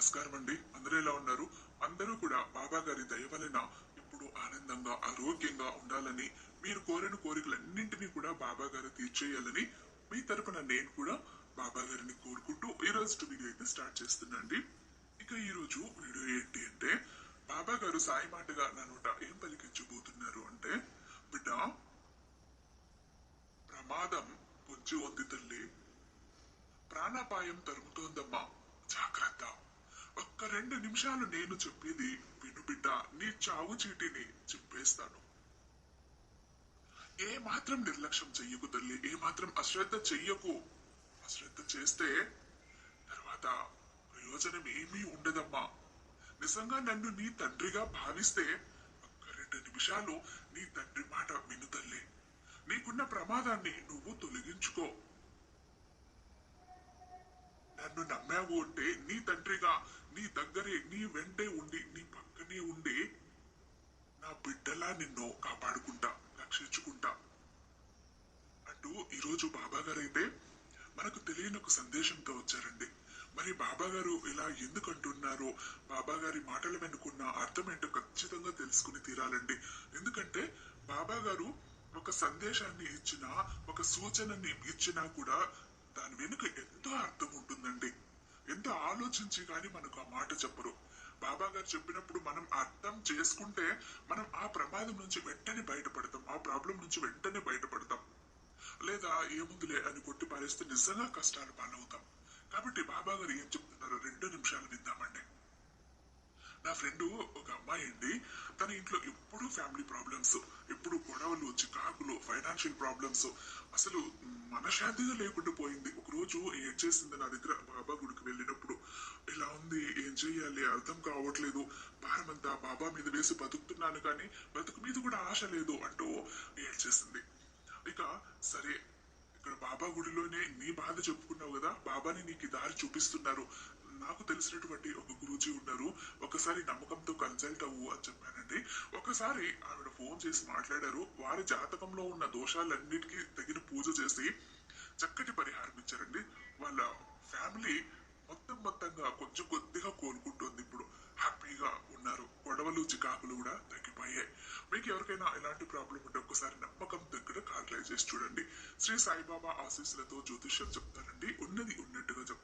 నమస్కారం అండి. అందరూ ఎలా ఉన్నారు? అందరూ కూడా బాబా గారి దయ వలన ఇప్పుడు ఆనందంగా ఆరోగ్యంగా ఉండాలని మీరు కోరిన కోరికలన్నింటినీ కూడా బాబా గారు తీర్చేయాలని మీ తరపున నేను కూడా బాబా గారిని కోరుకుంటూ ఈ రోజు వీడియో అయితే స్టార్ట్ చేస్తున్నాండి ఇక ఈ రోజు వీడియో ఏంటి అంటే బాబా గారు సాయి మాటగా నా నోట ఏం పలికించబోతున్నారు అంటే బిడ్డ ప్రమాదం పొంచి ఉంది తల్లి. ప్రాణాపాయం తరుముతోందమ్మా. జాగ్రత్త. ఒక్క రెండు నిమిషాలు నేను చెప్పేది విను బిడ్డ నీ చావు చీటిని చెప్పేస్తాను. ఏ మాత్రం నిర్లక్ష్యం చెయ్యకు తల్లి ఏ మాత్రం అశ్రద్ధ చెయ్యకు. అశ్రద్ధ చేస్తే తర్వాత ప్రయోజనం ఏమీ ఉండదమ్మా. నిజంగా నన్ను నీ తండ్రిగా భావిస్తే ఒక్క రెండు నిమిషాలు నీ తండ్రి మాట విను తల్లి. నీకున్న ప్రమాదాన్ని నువ్వు తొలగించుకో. నన్ను నమ్మావు అంటే నీ తండ్రిగా నీ దగ్గరే నీ వెంటే ఉండి నీ పక్కనే ఉండి నా బిడ్డలా నిన్ను కాపాడుకుంటా రక్షించుకుంటా. అంటూ ఈరోజు బాబా గారు అయితే మనకు తెలియని ఒక సందేశంతో వచ్చారండి. మరి బాబా గారు ఇలా ఎందుకు అంటున్నారో బాబా గారి వెనుకున్న అర్థం ఏంటో ఖచ్చితంగా తెలుసుకుని తీరాలండి. ఎందుకంటే బాబా గారు ఒక సందేశాన్ని ఇచ్చినా ఒక సూచనని ఇచ్చినా కూడా దాని వెనుక ఎంతో అర్థం ఉంటుందండి? ఎంతో ఆలోచించి కానీ మనకు ఆ మాట చెప్పరు. బాబా గారు చెప్పినప్పుడు మనం అర్థం చేసుకుంటే మనం ఆ ప్రమాదం నుంచి వెంటనే బయటపడతాం. ఆ ప్రాబ్లం నుంచి వెంటనే బయటపడతాం. లేదా ఏముందిలే అని కొట్టి పారేస్తే నిజంగా కష్టాలు పాలవుతాం. కాబట్టి బాబా గారు ఏం చెప్తున్నారో రెండు నిమిషాలు విందామండి. నా ఫ్రెండ్ ఒక అమ్మాయి అండి. తన ఇంట్లో ఎప్పుడు ఫ్యామిలీ ప్రాబ్లమ్స్ ఎప్పుడు గొడవలు చికాకులు ఫైనాన్షియల్ ప్రాబ్లమ్స్. అసలు మనశాంతిగా లేకుండా పోయింది. ఒక రోజు ఏం చేసింది నా దగ్గర? బాబా గుడికి వెళ్ళినప్పుడు ఇలా ఉంది ఏం చేయాలి అర్థం కావట్లేదు. భారమంతా బాబా మీద వేసి బతుకుతున్నాను కానీ బతుకు మీద కూడా ఆశ లేదు అంటూ ఏడ్చేసింది ఇక సరే ఇక్కడ బాబా గుడిలోనే నీ బాధ చెప్పుకున్నావు కదా? బాబాని నీకు దారి చూపిస్తున్నారు. నాకు తెలిసినటువంటి ఒక గురూజీ ఉన్నారు. ఒకసారి నమ్మకంతో కన్సల్ట్ అవ్వు అని చెప్పానండి. ఒకసారి ఆవిడ ఫోన్ చేసి మాట్లాడారు. వారి జాతకంలో ఉన్న దోషాలన్నిటికీ తగిన పూజ చేసి చక్కటి పరిహారం ఇచ్చారండి. వాళ్ళ ఫ్యామిలీ మొత్తం మొత్తంగా కొంచెం కొద్దిగా కోలుకుంటుంది ఇప్పుడు. హ్యాపీగా ఉన్నారు. గొడవలు చికాకులు కూడా తగ్గిపోయాయి. మీకు ఎవరికైనా ఎలాంటి ప్రాబ్లం ఉంటే ఒకసారి నమ్మకం దగ్గర కాల్కులేట్ చేసి చూడండి. శ్రీ సాయిబాబా ఆశీస్సులతో జ్యోతిష్యం చెప్తారండి. ఉన్నది ఉన్నట్టుగా చెప్తారు.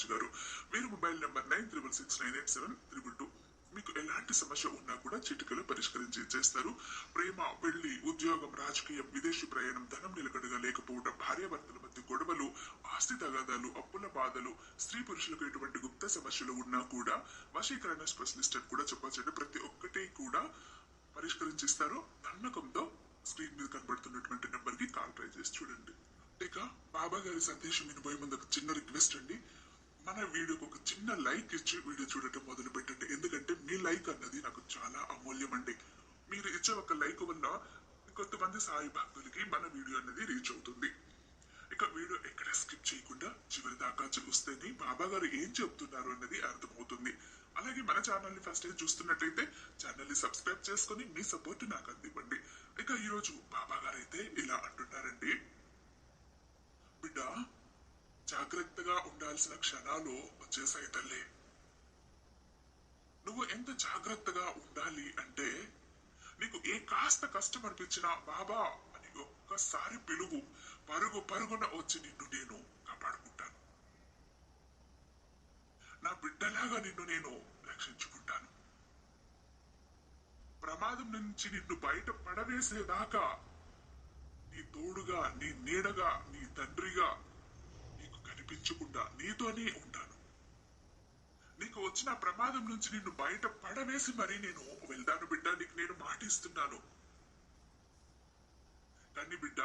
రాజు గారు మీరు mobile number nine triple six nine eight seven triple two. మీకు ఎలాంటి సమస్య ఉన్నా కూడా చిటికలో పరిష్కరించి ఇచ్చేస్తారు ప్రేమ పెళ్ళి ఉద్యోగం రాజకీయం విదేశీ ప్రయాణం ధనం నిలకడగా లేకపోవడం భార్యాభర్తల మధ్య గొడవలు ఆస్తి తగాదాలు అప్పుల బాధలు స్త్రీ పురుషులకు ఎటువంటి గుప్త సమస్యలు ఉన్నా కూడా వశీకరణ స్పెషలిస్ట్ అని కూడా చెప్పచ్చండి ప్రతి ఒక్కటి కూడా పరిష్కరించిస్తారు. నమ్మకంతో స్క్రీన్ మీద కనబడుతున్నటువంటి నెంబర్కి కాల్ ట్రై చేసి చూడండి. ఇక బాబా గారి సందేశం వినిపోయే ముందు ఒక చిన్న రిక్వెస్ట్ అండి. మన వీడియోకి ఒక చిన్న లైక్ ఇచ్చి వీడియో చూడటం మొదలు పెట్టండి ఎందుకంటే మీ లైక్ అన్నది నాకు చాలా అమూల్యం అండి మీరు ఇచ్చే ఒక లైక్ వల్ల కొంతమంది సాయి భక్తులకి మన వీడియో అనేది రీచ్ అవుతుంది. ఇక వీడియో ఎక్కడ స్కిప్ చేయకుండా చివరి దాకా చూస్తేనే బాబా గారు ఏం చెప్తున్నారు అన్నది అర్థమవుతుంది. అలాగే మన ఛానల్ని ఫస్ట్ టైం చూస్తున్నట్లయితే ఛానల్ని సబ్స్క్రైబ్ చేసుకుని మీ సపోర్ట్ నాకు అందివ్వండి. ఇక ఈరోజు బాబా గారు అయితే ఇలా అంటున్నారండి. బిడ్డ జాగ్రత్తగా ఉండాల్సిన క్షణాలు వచ్చేసాయి తల్లి. నువ్వు ఎంత జాగ్రత్తగా ఉండాలి అంటే నీకు ఏ కాస్త కష్టం అనిపించినా బాబా అని ఒక్కసారి పిలువు పరుగు పరుగున వచ్చి నిన్ను నేను కాపాడుకుంటాను. నా బిడ్డలాగా నిన్ను నేను రక్షించుకుంటాను. ప్రమాదం నుంచి నిన్ను బయట పడవేసేదాకా నీ తోడుగా నీ నీడగా నీ తండ్రిగా కనిపించకుండా నీతోనే ఉంటాను. నీకు వచ్చిన ప్రమాదం నుంచి నిన్ను బయట పడవేసి మరీ నేను వెళ్దాను బిడ్డ నీకు నేను మాటిస్తున్నాను. కానీ బిడ్డ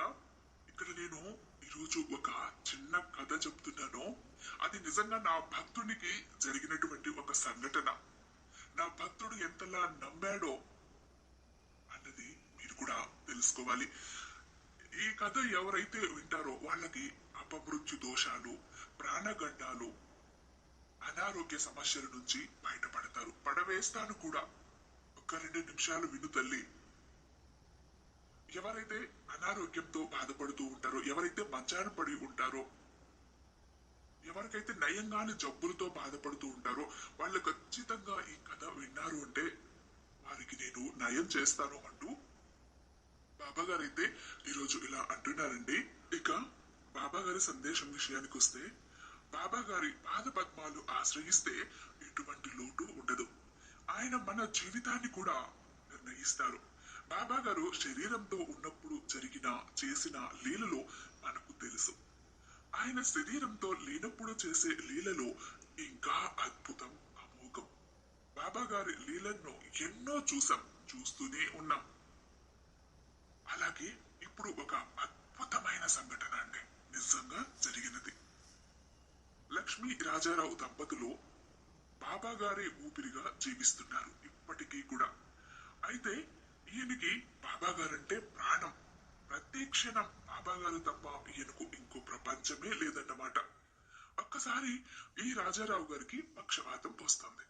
ఇక్కడ నేను ఈరోజు ఒక చిన్న కథ చెప్తున్నాను. అది నిజంగా నా భక్తునికి జరిగినటువంటి ఒక సంఘటన. నా భక్తుడు ఎంతలా నమ్మాడో అన్నది మీరు కూడా తెలుసుకోవాలి. ఈ కథ ఎవరైతే వింటారో వాళ్ళకి అపమృత్యు దోషాలు ప్రాణగండాలు. అనారోగ్య సమస్యల నుంచి బయటపడతారు. పడవేస్తాను కూడా. ఒక రెండు నిమిషాలు విను తల్లి. ఎవరైతే అనారోగ్యంతో బాధపడుతూ ఉంటారో ఎవరైతే మంచాన పడి ఉంటారో ఎవరికైతే నయంగానే జబ్బులతో బాధపడుతూ ఉంటారో వాళ్ళు ఖచ్చితంగా ఈ కథ విన్నారు అంటే వారికి నేను నయం చేస్తాను అంటూ బాబా గారైతే ఈరోజు ఇలా అంటున్నారండి. ఇక బాబా గారి సందేశం విషయానికి వస్తే బాబా గారి పాద పద్మాలు ఆశ్రయిస్తే ఎటువంటి లోటు ఉండదు. ఆయన మన జీవితాన్ని కూడా నిర్ణయిస్తారు. బాబా గారు శరీరంతో ఉన్నప్పుడు జరిగిన చేసిన లీలలో మనకు తెలుసు. ఆయన శరీరంతో లేనప్పుడు చేసే లీలలో ఇంకా అద్భుతం అమోఘం. బాబా గారి లీలను ఎన్నో చూసాం చూస్తూనే ఉన్నాం. అలాగే ఇప్పుడు ఒక అద్భుతమైన సంఘటన అండి. నిజంగా జరిగినది. లక్ష్మీ రాజారావు దంపతులు బాబాగారే ఊపిరిగా జీవిస్తున్నారు ఇప్పటికీ కూడా. అయితే ఈయనకి బాబాగారంటే ప్రాణం. ప్రతి క్షణం తప్ప ఈయనకు ఇంకో ప్రపంచమే లేదన్నమాట. ఒక్కసారి ఈ రాజారావు గారికి పక్షవాతం వస్తుంది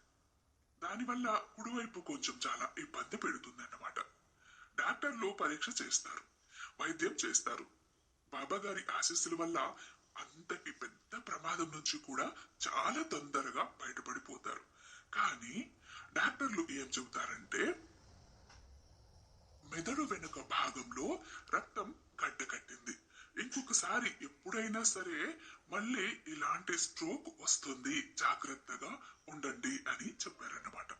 దానివల్ల కుడివైపు కొంచెం చాలా ఇబ్బంది పెడుతుంది అన్నమాట డాక్టర్లు పరీక్ష చేస్తారు వైద్యం చేస్తారు. బాబాగారి ఆశీస్సుల వల్ల అంతటి పెద్ద ప్రమాదం నుంచి కూడా చాలా తొందరగా బయటపడిపోతారు. కానీ డాక్టర్లు ఏం చెబుతారంటే మెదడు వెనుక భాగంలో రక్తం గడ్డ కట్టింది. ఇంకొకసారి ఎప్పుడైనా సరే మళ్ళీ ఇలాంటి స్ట్రోక్ వస్తుంది జాగ్రత్తగా ఉండండి అని చెప్పారన్నమాట.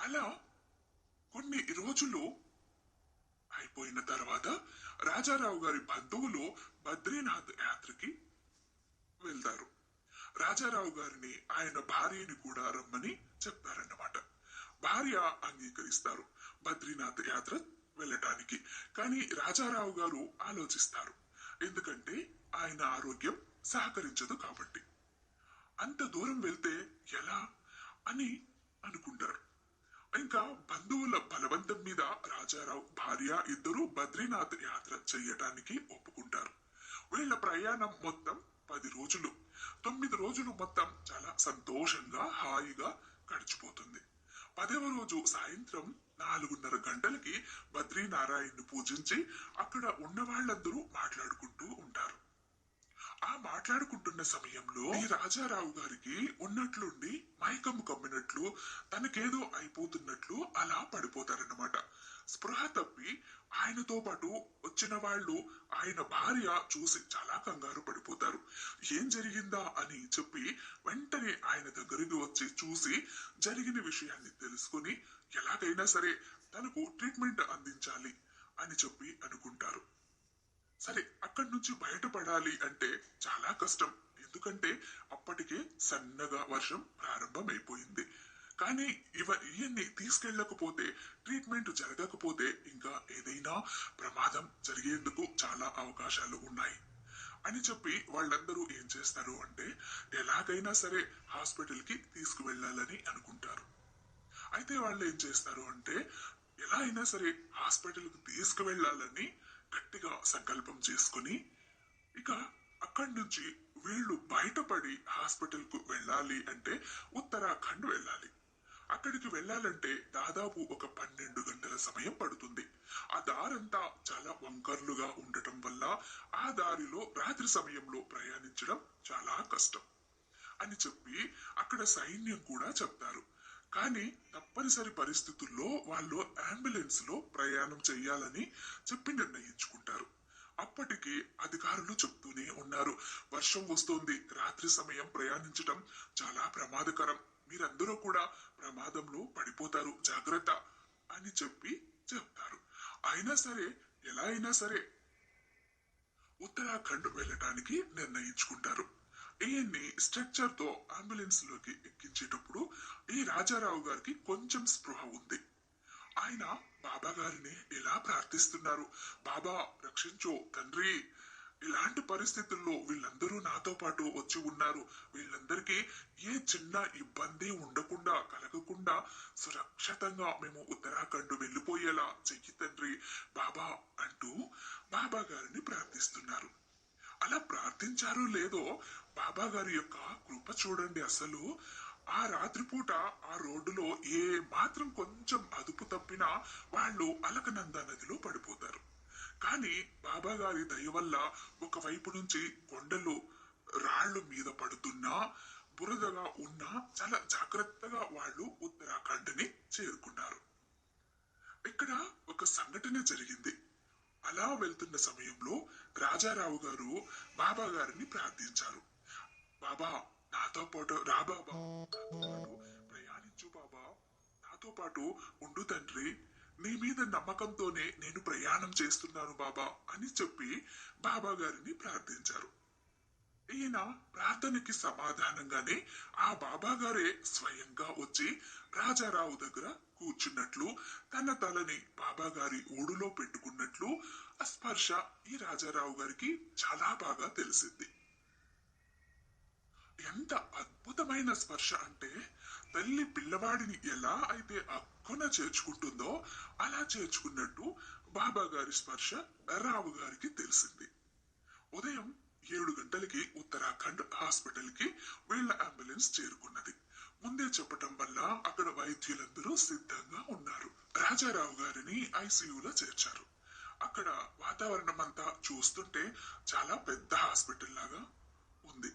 అలా కొన్ని రోజులు అయిపోయిన తర్వాత రాజారావు గారి బంధువులు బద్రీనాథ్ యాత్రకి వెళ్తారు. రాజారావు గారిని ఆయన భార్యని కూడా రమ్మని చెప్తారన్నమాట భార్య అంగీకరిస్తారు బద్రీనాథ్ యాత్ర వెళ్ళటానికి. కానీ రాజారావు గారు ఆలోచిస్తారు. ఎందుకంటే ఆయన ఆరోగ్యం సహకరించదు కాబట్టి. అంత దూరం వెళ్తే ఎలా అని అనుకుంటారు. ఇంకా బంధువుల బలవంతం మీద రాజారావు భార్య ఇద్దరు బద్రీనాథ్ యాత్ర చేయటానికి ఒప్పుకుంటారు. వీళ్ళ ప్రయాణం మొత్తం పది రోజులు. తొమ్మిది రోజులు మొత్తం చాలా సంతోషంగా హాయిగా గడిచిపోతుంది. పదవ రోజు సాయంత్రం నాలుగున్నర గంటలకి బద్రీనారాయణ్ను పూజించి అక్కడ ఉన్న వాళ్ళందరూ మాట్లాడుకుంటూ ఉంటారు. ఆ మాట్లాడుకుంటున్న సమయంలో ఈ రాజారావు గారికి ఉన్నట్లుండి మైకము కమ్మినట్లు తనకేదో అయిపోతున్నట్లు అలా పడిపోతారన్నమాట. స్పృహ తప్పి ఆయనతో పాటు వచ్చిన వాళ్ళు ఆయన భార్య చూసి చాలా కంగారు పడిపోతారు. ఏం జరిగిందా అని చెప్పి వెంటనే ఆయన దగ్గరికి వచ్చి చూసి జరిగిన విషయాన్ని తెలుసుకుని ఎలాగైనా సరే తనకు ట్రీట్మెంట్ అందించాలి అని చెప్పి అనుకుంటారు. సరే అక్కడి నుంచి బయటపడాలి అంటే చాలా కష్టం. ఎందుకంటే అప్పటికే సన్నగా వర్షం ప్రారంభమైపోయింది. కానీ ఇవ ఇవన్నీ తీసుకెళ్ళకపోతే ట్రీట్మెంట్ జరగకపోతే ఇంకా ఏదైనా ప్రమాదం జరిగేందుకు చాలా అవకాశాలు ఉన్నాయి. అని చెప్పి వాళ్ళందరూ ఏం చేస్తారు అంటే ఎలాగైనా సరే హాస్పిటల్కి తీసుకువెళ్ళాలని అనుకుంటారు. అయితే వాళ్ళు ఏం చేస్తారు అంటే ఎలా అయినా సరే హాస్పిటల్కు తీసుకువెళ్ళాలని గట్టిగా సంకల్పం చేసుకుని ఇక అక్కడి నుంచి వీళ్ళు బయటపడి హాస్పిటల్కు వెళ్ళాలి అంటే ఉత్తరాఖండ్ వెళ్ళాలి. అక్కడికి వెళ్ళాలంటే దాదాపు ఒక పన్నెండు గంటల సమయం పడుతుంది. ఆ దారంతా చాలా వంకర్లుగా ఉండటం వల్ల ఆ దారిలో రాత్రి సమయంలో ప్రయాణించడం చాలా కష్టం. అని చెప్పి అక్కడ సైన్యం కూడా చెప్తారు. కానీ తప్పనిసరి పరిస్థితుల్లో వాళ్ళు అంబులెన్స్లో ప్రయాణం చేయాలని చెప్పి నిర్ణయించుకుంటారు. అప్పటికి అధికారులు చెప్తూనే ఉన్నారు. వర్షం వస్తోంది. రాత్రి సమయం ప్రయాణించడం చాలా ప్రమాదకరం. మీరందరూ కూడా ప్రమాదంలో పడిపోతారు. జాగ్రత్త అని చెప్పి చెప్తారు. అయినా సరే ఎలా అయినా సరే ఉత్తరాఖండ్ వెళ్ళటానికి నిర్ణయించుకుంటారు. ఈయన్ని స్ట్రక్చర్తో అంబులెన్స్లోకి ఎక్కించేటప్పుడు ఈ రాజారావు గారికి కొంచెం స్పృహ ఉంది. ఆయన బాబా గారిని ఇలా ప్రార్థిస్తున్నారు? బాబా రక్షించు తండ్రి. ఇలాంటి పరిస్థితుల్లో వీళ్ళందరూ నాతో పాటు వచ్చి ఉన్నారు. వీళ్ళందరికీ ఏ చిన్న ఇబ్బంది ఉండకుండా కలగకుండా సురక్షితంగా మేము ఉత్తరాఖండ్ వెళ్ళిపోయేలా చెయ్యి తండ్రి బాబా అంటూ బాబా గారిని ప్రార్థిస్తున్నారు. అలా ప్రార్థించారో లేదో బాబా గారి యొక్క కృప చూడండి అసలు. ఆ రాత్రిపూట ఆ రోడ్డులో ఏ మాత్రం కొంచెం అదుపు తప్పినా వాళ్ళు అలకనంద నదిలో పడిపోతారు. కానీ బాబా గారి దయ వల్ల ఒకవైపు నుంచి కొండలు రాళ్ళు మీద పడుతున్నా బురదగా ఉన్నా చాలా జాగ్రత్తగా వాళ్ళు ఉత్తరాఖండ్ని చేరుకున్నారు. ఇక్కడ ఒక సంఘటన జరిగింది. అలా వెళ్తున్న సమయంలో రాజారావు గారు బాబా గారిని ప్రార్థించారు. బాబా నాతో పాటు రా బాబా. ప్రయాణించు బాబా. నాతో పాటు ఉండు తండ్రి. నీ మీద నమ్మకంతోనే నేను ప్రయాణం చేస్తున్నాను బాబా అని చెప్పి బాబా గారిని ప్రార్థించారు. ఈయన ప్రార్థనకి సమాధానంగానే ఆ బాబాగారే స్వయంగా వచ్చి రాజారావు దగ్గర కూర్చున్నట్లు తన తలని బాబా గారి పెట్టుకున్నట్లు ఆ స్పర్శ ఈ రాజారావు గారికి చాలా బాగా తెలిసింది. ఎంత అద్భుతమైన స్పర్శ అంటే తల్లి పిల్లవాడిని ఎలా అయితే అక్కున చేర్చుకుంటుందో అలా చేర్చుకున్నట్టు బాబా గారి స్పర్శ రావు గారికి తెలిసింది. ఉదయం ఏడు గంటలకి ఉత్తరాఖండ్ హాస్పిటల్కి వీళ్ళ అంబులెన్స్ చేరుకున్నది. ముందే చెప్పటం వల్ల అక్కడ వైద్యులందరూ సిద్ధంగా ఉన్నారు. రాజారావు గారిని ఐసీయూలో చేర్చారు. అక్కడ వాతావరణం అంతా చూస్తుంటే చాలా పెద్ద హాస్పిటల్ లాగా ఉంది.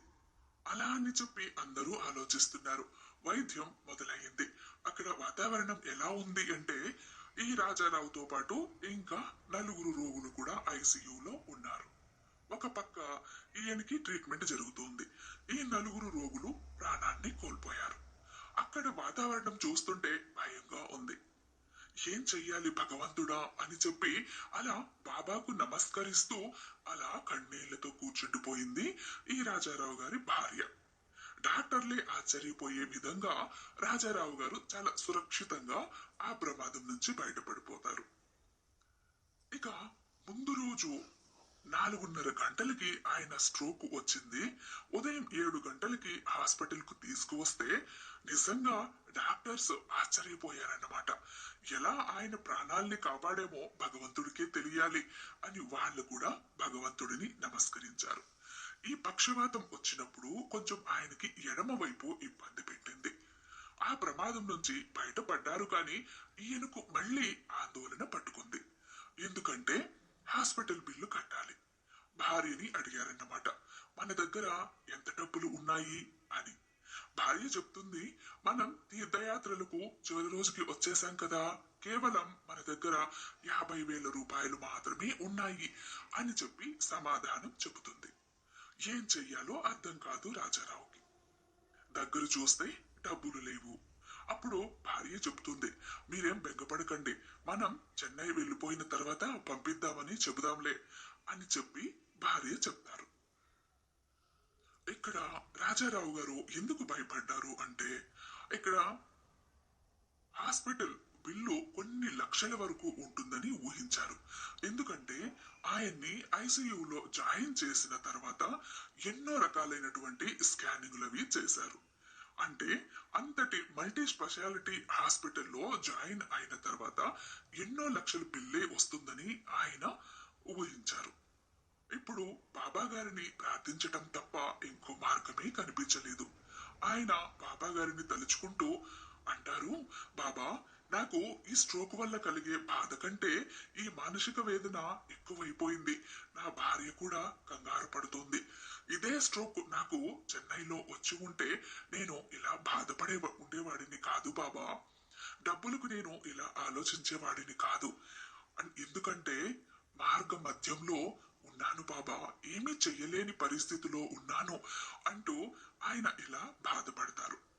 అలా అని చెప్పి అందరూ ఆలోచిస్తున్నారు. వైద్యం మొదలయ్యింది. అక్కడ వాతావరణం ఎలా ఉంది అంటే ఈ రాజారావుతో పాటు ఇంకా నలుగురు రోగులు కూడా ఐసీయూలో ఉన్నారు. ఒక పక్క ఈయనకి ట్రీట్మెంట్ జరుగుతోంది. ఈ నలుగురు రోగులు ప్రాణాన్ని కోల్పోయారు. అక్కడ వాతావరణం చూస్తుంటే భయంగా ఉంది. ఏం చెయ్యాలి భగవంతుడా అని చెప్పి అలా బాబాకు నమస్కరిస్తూ అలా కన్నీళ్ళతో కూర్చుండిపోయింది ఈ రాజారావు గారి భార్య. డాక్టర్లే ఆశ్చర్యపోయే విధంగా రాజారావు గారు చాలా సురక్షితంగా ఆ ప్రమాదం నుంచి బయటపడిపోతారు. ఇక ముందు రోజు నాలుగున్నర గంటలకి ఆయన స్ట్రోక్ వచ్చింది. ఉదయం ఏడు గంటలకి హాస్పిటల్కు తీసుకువస్తే నిజంగా డాక్టర్స్ ఆశ్చర్యపోయారన్నమాట. ఎలా ఆయన ప్రాణాల్ని కాపాడేమో భగవంతుడికే తెలియాలి అని వాళ్ళు కూడా భగవంతుడిని నమస్కరించారు. ఈ పక్షవాతం వచ్చినప్పుడు కొంచెం ఆయనకి ఎడమ వైపు ఇబ్బంది పెట్టింది. ఆ ప్రమాదం నుంచి బయటపడ్డారు కానీ ఈయనకు మళ్ళీ ఆందోళన పట్టుకుంది. ఎందుకంటే హాస్పిటల్ బిల్లు కట్టాలి. భార్యని అడిగారన్నమాట. మన దగ్గర ఎంత డబ్బులు ఉన్నాయి అని. భార్య చెప్తుంది మనం తీర్థయాత్రలకు చివరి రోజుకి వచ్చేసాం కదా. కేవలం మన దగ్గర యాభై వేల రూపాయలు మాత్రమే ఉన్నాయి అని చెప్పి సమాధానం చెబుతుంది. ఏం చెయ్యాలో అర్థం కాదు రాజారావుకి. దగ్గర చూస్తే డబ్బులు లేవు. అప్పుడు భార్య చెబుతుంది మీరేం బెంగపడకండి. మనం చెన్నై వెళ్ళిపోయిన తర్వాత పంపిద్దామని చెబుదాంలే అని చెప్పి భార్య చెప్తారు. ఇక్కడ రాజారావు గారు ఎందుకు భయపడ్డారు అంటే ఇక్కడ హాస్పిటల్ బిల్లు కొన్ని లక్షల వరకు ఉంటుందని ఊహించారు. ఎందుకంటే ఆయన్ని ఐసీయూలో జాయిన్ చేసిన తర్వాత ఎన్నో రకాలైనటువంటి స్కానింగ్లు అవి చేశారు. అంటే అంతటి మల్టీ స్పెషాలిటీ హాస్పిటల్లో జాయిన్ అయిన తర్వాత ఎన్నో లక్షల బిల్లే వస్తుందని ఆయన ఊహించారు. ఇప్పుడు బాబా గారిని ప్రార్థించటం తప్ప ఇంకో మార్గమే కనిపించలేదు. ఆయన బాబా గారిని తలుచుకుంటూ అంటారు బాబా నాకు ఈ స్ట్రోక్ వల్ల కలిగే బాధ కంటే మానసిక వేదన ఎక్కువైపోయింది. నా భార్య కూడా కంగారు పడుతోంది. ఇదే స్ట్రోక్ నాకు చెన్నైలో వచ్చి ఉంటే నేను ఇలా బాధపడే ఉండేవాడిని కాదు బాబా. డబ్బులకు నేను ఇలా ఆలోచించేవాడిని కాదు. ఎందుకంటే మార్గ మధ్యంలో ఉన్నాను బాబా. ఏమీ చెయ్యలేని పరిస్థితిలో ఉన్నాను అంటూ ఆయన ఇలా బాధపడతారు.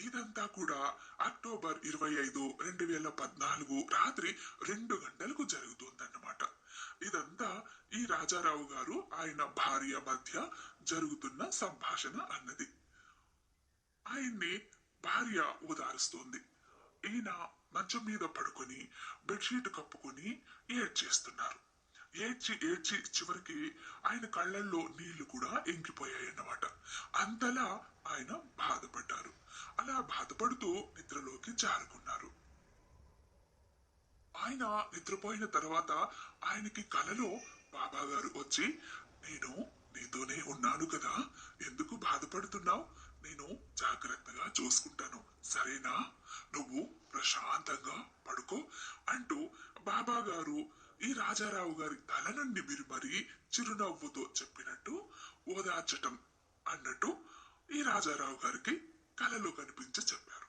ఇదంతా కూడా అక్టోబర్ ఇరవై ఐదు రెండు వేల పద్నాలుగు రాత్రి రెండు గంటలకు జరుగుతుందన్నమాట. ఇదంతా ఈ రాజారావు గారు ఆయన భార్య మధ్య జరుగుతున్న సంభాషణ అన్నది. ఆయన్ని భార్య ఓదారుస్తోంది. ఈయన మంచం మీద పడుకొని బెడ్షీట్ కప్పుకొని ఏడ్చేస్తున్నారు. ఏడ్చి ఏడ్చి చివరికి ఆయన కళ్ళల్లో నీళ్ళు కూడా ఇంకిపోయాయన్నమాట. అంతలా ఆయన బాధపడ్డారు. అలా బాధపడుతూ నిద్రలోకి జారుకున్నారు. ఆయన నిద్రపోయిన తర్వాత ఆయనకి కలలో బాబా గారు వచ్చి నేను నీతోనే ఉన్నాను కదా ఎందుకు బాధపడుతున్నావు? నేను జాగ్రత్తగా చూసుకుంటాను. సరేనా? నువ్వు ప్రశాంతంగా పడుకో అంటూ బాబా గారు ఈ రాజారావు గారి తల నుండి మీరు మరి చిరునవ్వుతో చెప్పినట్టు ఓదార్చటం అన్నట్టు ఈ రాజారావు గారికి కలలో కనిపించి చెప్పారు.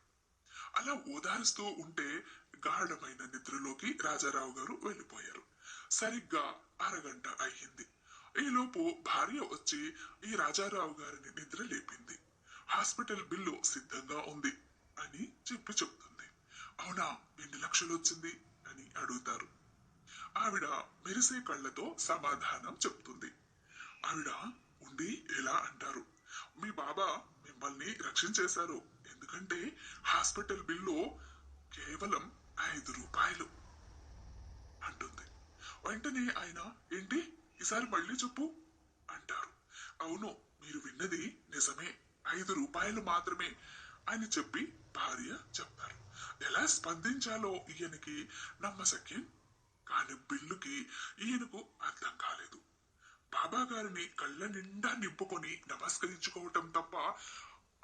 అలా ఓదారుస్తూ ఉంటే గాఢమైన నిద్రలోకి రాజారావు గారు వెళ్ళిపోయారు. సరిగ్గా అరగంట అయ్యింది. ఈలోపు భార్య వచ్చి ఈ రాజారావు గారిని నిద్ర లేపింది. హాస్పిటల్ బిల్లు సిద్ధంగా ఉంది అని చెప్పి చెప్తుంది. అవునా? ఎన్ని లక్షలు వచ్చింది? అని అడుగుతారు. ఆవిడ మెరిసే కళ్ళతో సమాధానం చెప్తుంది ఆవిడ ఉండి ఎలా అంటారు? మీ బాబా మిమ్మల్ని రక్షించేశారు. ఎందుకంటే హాస్పిటల్ బిల్లు కేవలం ఐదు రూపాయలు. అంటుంది. వెంటనే ఆయన ఏంటి? ఈసారి మళ్ళీ చెప్పు. అంటారు. అవును మీరు విన్నది నిజమే. ఐదు రూపాయలు మాత్రమే అని చెప్పి భార్య చెప్తారు ఎలా స్పందించాలో ఈయనకి నమ్మశక్యం కాని బిల్లుకి ఈయనకు అర్థం కాలేదు. బాబా గారిని కళ్ళ నిండా నింపుకొని నమస్కరించుకోవటం తప్ప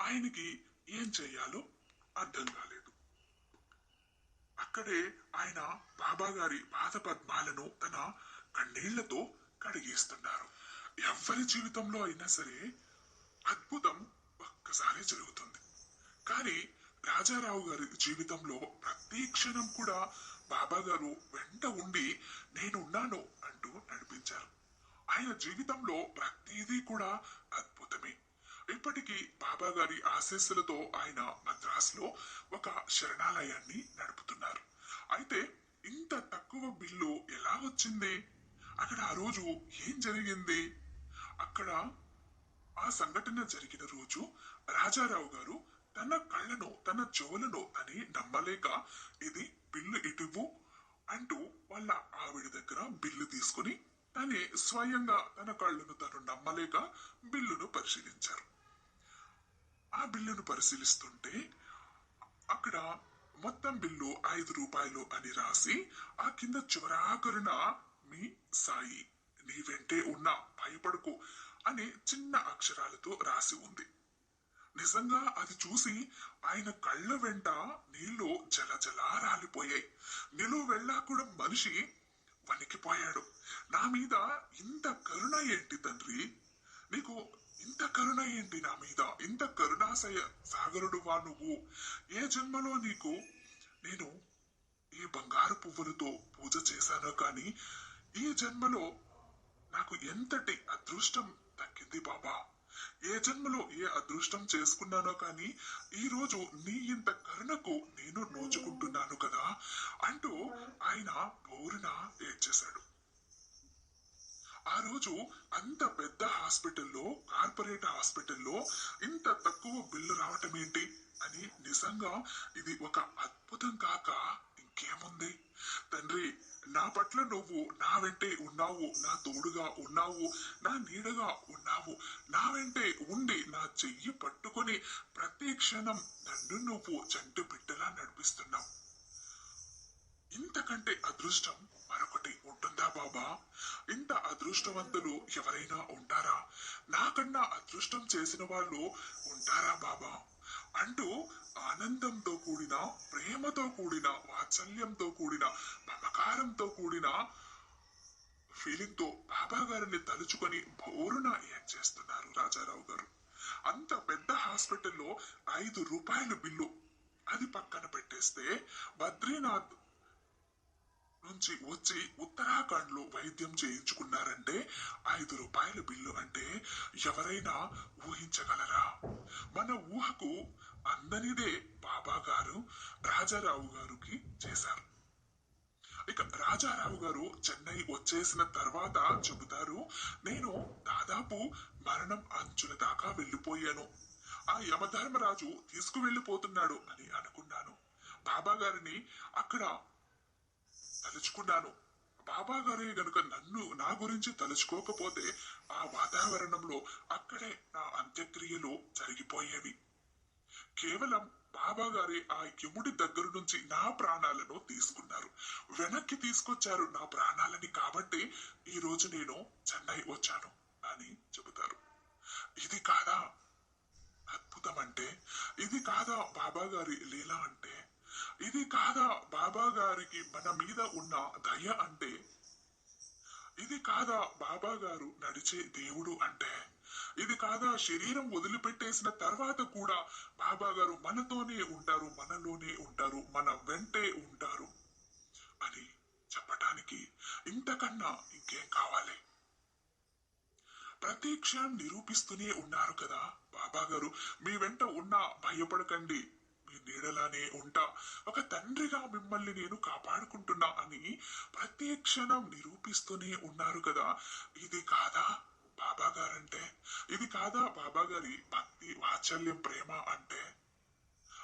ఆయనకి ఏం చేయాలో అర్థం కాలేదు. అక్కడే ఆయన బాబా గారి పాద పద్మాలను తన కన్నీళ్ళతో కడిగేస్తున్నారు. ఎవరి జీవితంలో అయినా సరే అద్భుతం ఒక్కసారి జరుగుతుంది. కానీ రాజారావు గారి జీవితంలో ప్రతి క్షణం కూడా బాబా గారు వెంట ఉండి నేనున్నాను అంటూ నడిపించారు. ఆయన జీవితంలో ప్రతిదీ కూడా అద్భుతమే. ఇప్పటికీ బాబా గారి ఆశీస్సులతో ఆయన మద్రాసులో ఒక శరణాలయాన్ని నడుపుతున్నారు. అయితే ఇంత తక్కువ బిల్లు ఎలా వచ్చింది? అక్కడ ఆ రోజు ఏం జరిగింది? అక్కడ ఆ సంఘటన జరిగిన రోజు రాజారావు గారు తన కళ్ళను తన చెవులను అని నమ్మలేక ఇది బిల్లు ఇటువు అంటూ వాళ్ళ ఆవిడ దగ్గర బిల్లు తీసుకుని తనే స్వయంగా తన కళ్ళను తను నమ్మలేక బిల్లును పరిశీలించారు. ఆ బిల్లును పరిశీలిస్తుంటే అక్కడ మొత్తం బిల్లు ఐదు రూపాయలు అని రాసి ఆ కింద చివరాకరున మీ సాయి నీ వెంటే ఉన్న భయపడకు అనే చిన్న అక్షరాలతో రాసి ఉంది. నిజంగా అది చూసి ఆయన కళ్ళ వెంట నీళ్ళు జలజలా రాలిపోయాయి. నిలువు వెళ్ళా కూడా మనిషి వణికిపోయాడు. నా మీద ఇంత కరుణ ఏంటి తండ్రి? నీకు ఇంత కరుణ ఏంటి నా మీద? ఇంత కరుణాశయ సాగరుడు వా నువ్వు. ఏ జన్మలో నీకు నేను ఈ బంగారు పువ్వులతో పూజ చేశానో కానీ ఈ జన్మలో నాకు ఎంతటి అదృష్టం తగ్గింది బాబా? ఏ జన్మలో ఏ అదృష్టం చేసుకున్నానో కానీ ఈ రోజు నీ ఇంత కరుణకు నేను నోచుకుంటున్నాను కదా అంటూ ఆయన బోరున ఏడ్చేశాడు. ఆ రోజు అంత పెద్ద హాస్పిటల్లో కార్పొరేట్ హాస్పిటల్లో ఇంత తక్కువ బిల్లు రావటం ఏంటి అని నిజంగా ఇది ఒక అద్భుతం కాక ఇంకేముంది? తండ్రి నా పట్ల నువ్వు నా వెంటే ఉన్నావు నా తోడుగా ఉన్నావు నా నీడగా ఉన్నావు. నా వెంటే ఉండి నా చెయ్యి పట్టుకొని ప్రతి క్షణం నన్ను నువ్వు చంటి బిడ్డలా నడిపిస్తున్నావు. ఇంతకంటే అదృష్టం మరొకటి ఉంటుందా బాబా? ఇంత అదృష్టవంతులు ఎవరైనా ఉంటారా? నాకన్నా అదృష్టం చేసిన వాళ్ళు ఉంటారా బాబా? అంటూ ఆనందంతో కూడిన ప్రేమతో కూడిన వాత్సల్యంతో కూడిన మమకారంతో కూడిన ఫీలింగ్తో బాబా గారిని తలుచుకొని బోరున యాక్ట్ చేస్తున్నారు రాజారావు గారు? అంత పెద్ద హాస్పిటల్లో ఐదు రూపాయల బిల్లు అది పక్కన పెట్టేస్తే బద్రీనాథ్ నుంచి వచ్చి ఉత్తరాఖండ్లో వైద్యం చేయించుకున్నారంటే ఐదు రూపాయల బిల్లు అంటే ఎవరైనా ఊహించగలరా? మన ఊహకు అందనిదే బాబా గారు రాజారావు గారికి చేశారు. ఇక రాజారావు గారు చెన్నై వచ్చేసిన తర్వాత చెబుతారు నేను దాదాపు మరణం అంచుల దాకా వెళ్ళిపోయాను. ఆ యమధర్మరాజు తీసుకువెళ్ళిపోతున్నాడు అని అనుకున్నాను. బాబా గారిని అక్కడ తలుచుకున్నాను. బాబా గారే గనుక నన్ను నా గురించి తలుచుకోకపోతే ఆ వాతావరణంలో అక్కడే నా అంత్యక్రియలు జరిగిపోయేవి. కేవలం బాబా గారే ఆ యముడి దగ్గర నుంచి నా ప్రాణాలను తీసుకున్నారు. వెనక్కి తీసుకొచ్చారు నా ప్రాణాలని కాబట్టి ఈ రోజు నేను చెన్నై వచ్చాను అని చెబుతారు. ఇది కాదా? అద్భుతం అంటే ఇది కాదా బాబా గారి లీల అంటే? ఇది కాదా బాబా గారికి మన మీద ఉన్న దయ అంటే? ఇది కాదా బాబా గారు నడిచే దేవుడు అంటే? ఇది కాదా శరీరం వదిలిపెట్టేసిన తర్వాత కూడా బాబా గారు మనతోనే ఉంటారు మనలోనే ఉంటారు మన వెంటే ఉంటారు అని చెప్పటానికి ఇంతకన్నా ఇంకేం కావాలి? ప్రతి క్షణం నిరూపిస్తూనే ఉన్నారు కదా బాబా గారు. మీ వెంట ఉన్నా భయపడకండి. నీడలానే ఉంటా. ఒక తండ్రిగా మిమ్మల్ని నేను కాపాడుకుంటున్నా అని ప్రతి క్షణం నిరూపిస్తూనే ఉన్నారు కదా. ఇది కాదా బాబా గారంటే ఇది కాదా బాబా గారి భక్తి వాత్సల్యం ప్రేమ అంటే?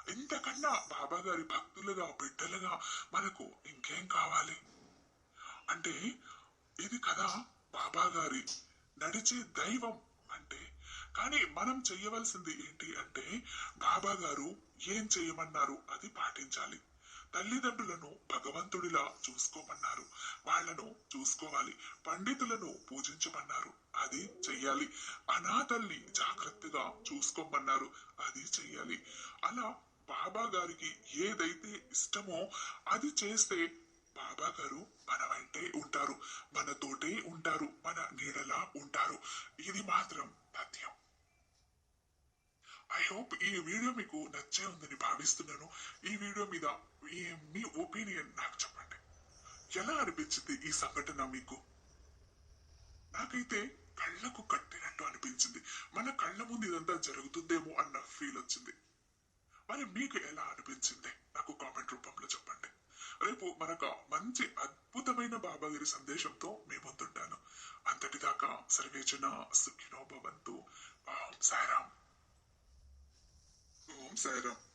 ఇంతకన్నా బాబా గారి భక్తులుగా బిడ్డలుగా మనకు ఇంకేం కావాలి? అంటే ఇది కదా బాబా గారి నడిచే దైవం. కానీ మనం చెయ్యవలసింది ఏంటి అంటే బాబా గారు ఏం చేయమన్నారు అది పాటించాలి. తల్లిదండ్రులను భగవంతుడిలా చూసుకోమన్నారు. వాళ్ళను చూసుకోవాలి. పండితులను పూజించమన్నారు. అది చెయ్యాలి. అనాథల్ని జాగ్రత్తగా చూసుకోమన్నారు. అది చెయ్యాలి. అలా బాబా గారికి ఏదైతే ఇష్టమో అది చేస్తే బాబా గారు మన వెంటే ఉంటారు. మనతోటే ఉంటారు. మన నీడలా ఉంటారు. ఇది మాత్రం సత్యం. ఐ హోప్ ఈ వీడియో మీకు నచ్చే ఉందని భావిస్తున్నాను. ఈ వీడియో మీద మీ ఒపీనియన్ నాకు చెప్పండి. ఎలా అనిపించింది ఈ సంఘటన మీకు? నాకైతే కళ్ళకు కట్టినట్టు అనిపించింది. మన కళ్ళ ముందు ఇదంతా జరుగుతుందేమో అన్న ఫీల్ వచ్చింది. మరి మీకు ఎలా అనిపించింది? నాకు కామెంట్ రూపంలో చెప్పండి. రేపు మనక మంచి అద్భుతమైన బాబాగిరి సందేశంతో మీ ముందుంటాను. అంతటిదాకా సర్వేచన సుఖినో భవంతు. సారాం 0.